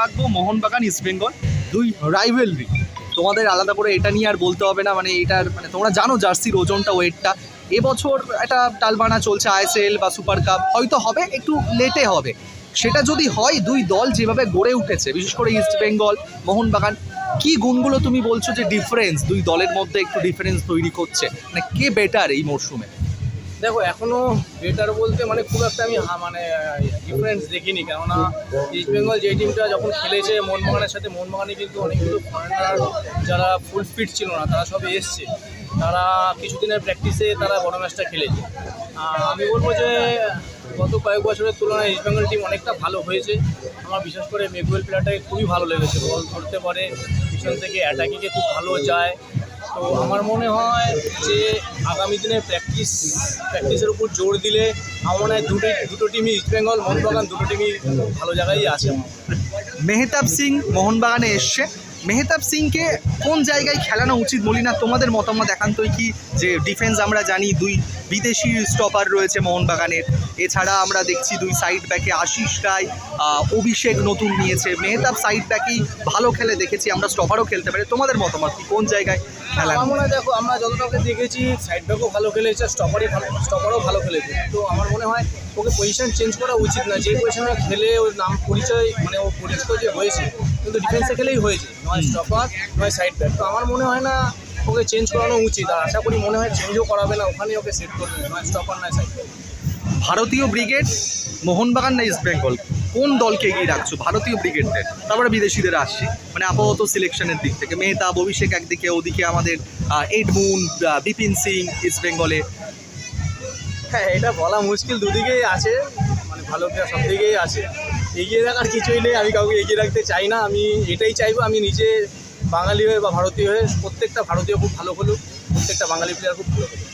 রাখব, মোহনবাগান ইস্ট বেঙ্গল দুই রাইভেলরি তোমাদের আলাদা করে এটা নিয়ে আর বলতে হবে না মানে এটার মানে তোমরা জানো জার্সির ওজনটা, ওয়েটটা। এবছর একটা টালবানা চলছে আইএসএল বা সুপার কাপ হয়তো হবে, একটু লেটে হবে। সেটা যদি হয়, দুই দল যেভাবে গড়ে উঠেছে, বিশেষ করে ইস্ট বেঙ্গল মোহনবাগান, কি গুণগুলো তুমি বলছো যে ডিফারেন্স দুই দলের মধ্যে একটু ডিফারেন্স তৈরি করছে? মানে কে বেটার এই মরশুমে? দেখো, এখনও বেটার বলতে মানে খুব একটা আমি মানে ডিফারেন্স দেখিনি, কেননা ইস্ট বেঙ্গল যে টিমটা যখন খেলেছে মোহনবাগানের সাথে মোহনবাগানে কিন্তু অনেকগুলো ফরেনার যারা ফুল ফিট ছিল না, তারা সব এসছে। তারা কিছুদিনের প্র্যাকটিসে তারা বড় ম্যাচটা খেলেছে। আমি বলব যে, গত কয়েক বছরের তুলনায় ইস্ট বেঙ্গল টিম অনেকটা ভালো হয়েছে। আমার বিশেষ করে মেঘুয়েল প্লেয়ারটাকে খুবই ভালো লেগেছে। বল ধরতে পারে, পিছন থেকে অ্যাটাকিংয়ে খুব ভালো যায়। তো আমার মনে হয় যে আগামী দিনে প্র্যাকটিস প্র্যাকটিসের উপর জোর দিলে আমার মনে হয় দুটো দুটো টিমই ইস্ট বেঙ্গল মোহনবাগান দুটো টিমই ভালো জায়গায় আছে। মেহতাব সিং মোহনবাগানে এসছে। মেহতাব সিংকে কোন জায়গায় খেলানো উচিত বলি না তোমাদের মতামত একান্তই কি যে ডিফেন্স আমরা জানি, দুই বিদেশি স্টপার রয়েছে মোহনবাগানের। এছাড়া আমরা দেখছি দুই সাইড ব্যাকে আশিস রায় অভিষেক নতুন নিয়েছে। মেহতাব সাইড ব্যাকেই ভালো খেলে দেখেছি, আমরা স্টপারও খেলতে পারি। তোমাদের মতামত কি? কোন জায়গায় খেলা আমার মনে হয় দেখো আমরা যতটাকে দেখেছি সাইড ব্যাকও ভালো খেলেছে স্টপারই ভালো স্টপারও ভালো খেলেছে। তো আমার মনে হয় ওকে পজিশন চেঞ্জ করা উচিত না। যে পজিশনে খেলে ওর নাম পরিচয় মানে ও পরিচিত যে হয়েছে কিন্তু ডিফেন্সে খেলেই হয়েছে। নয় স্টপার নয় সাইড ব্যাক তো আমার মনে হয় না ওকে চেঞ্জ করানো উচিত। আর আশা করি মনে হয় চেঞ্জও করাবে না। ওখানেই ওকে সেট করবে। নয় স্টপার নয় সাইড ব্যাক ভারতীয় ব্রিগেড মোহনবাগান না ইস্ট বেঙ্গল কোন দলকে এগিয়ে রাখছো? ভারতীয় ব্রিগেডদের তারপরে বিদেশিদের আসছি। মানে আপাতত সিলেকশনের দিক থেকে। মেহতাব, অভিষেক একদিকে, ওদিকে আমাদের এডমুন বিপিন সিং ইস্ট বেঙ্গলে হ্যাঁ এটা বলা মুশকিল। দুদিকেই আছে। মানে ভালো প্লেয়ার সব দিকেই আছে। এগিয়ে রাখার কিছুই নেই। আমি কাউকে এগিয়ে রাখতে চাই না। আমি এটাই চাইব। আমি নিজে বাঙালি হয়ে বা ভারতীয় হয়ে প্রত্যেকটা ভারতীয় খুব ভালো খেলুক। প্রত্যেকটা বাঙালি প্লেয়ার খুব ভালো খেলুক।